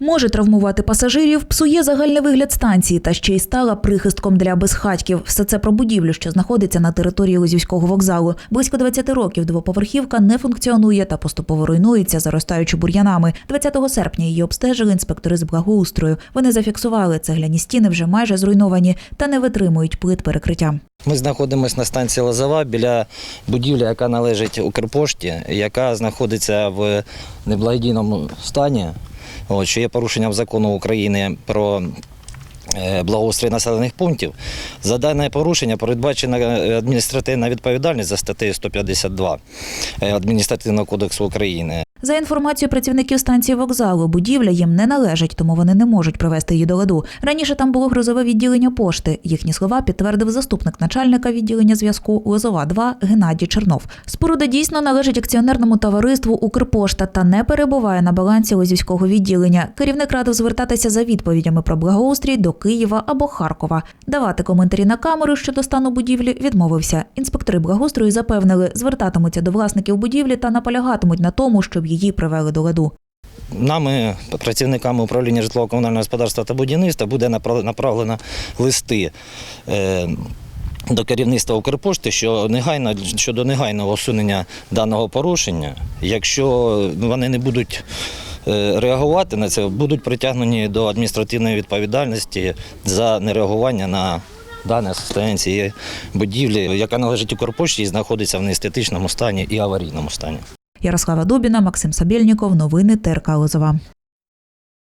Може травмувати пасажирів, псує загальний вигляд станції та ще й стала прихистком для безхатьків. Все це про будівлю, що знаходиться на території Лозівського вокзалу. Близько 20 років двоповерхівка не функціонує та поступово руйнується, заростаючи бур'янами. 20 серпня її обстежили інспектори з благоустрою. Вони зафіксували, цегляні стіни вже майже зруйновані та не витримують плит перекриття. Ми знаходимося на станції Лозова біля будівлі, яка належить Укрпошті, яка знаходиться в неблагодійному стані, от, що є порушенням закону України про е, благоустрій населених пунктів. За дане порушення передбачена е, адміністративна відповідальність за статтею 152 е, Адміністративного кодексу України. За інформацією працівників станції вокзалу, будівля їм не належить, тому вони не можуть привести її до ладу. Раніше там було грозове відділення пошти. Їхні слова підтвердив заступник начальника відділення зв'язку Лозова 2 Геннадій Чернов. Споруда дійсно належить акціонерному товариству Укрпошта та не перебуває на балансі Лозівського відділення. Керівник радив звертатися за відповідями про благоустрій до Києва або Харкова. Давати коментарі на камеру щодо стану будівлі відмовився. Інспектори благоустрою запевнили, звертатимуться до власників будівлі та наполягатимуть на тому, щоб її привели до ладу. Нами, працівниками управління житлово-комунального господарства та будівництва, буде направлено листи. е, До керівництва Укрпошти, що негайно щодо негайного усунення даного порушення, якщо вони не будуть е, реагувати на це, будуть притягнені до адміністративної відповідальності за нереагування на дане состояння цієї будівлі, яка належить Укрпошті і знаходиться в неестетичному стані і аварійному стані. Ярослава Дубіна, Максим Сабєльніков. Новини ТРК Лозова.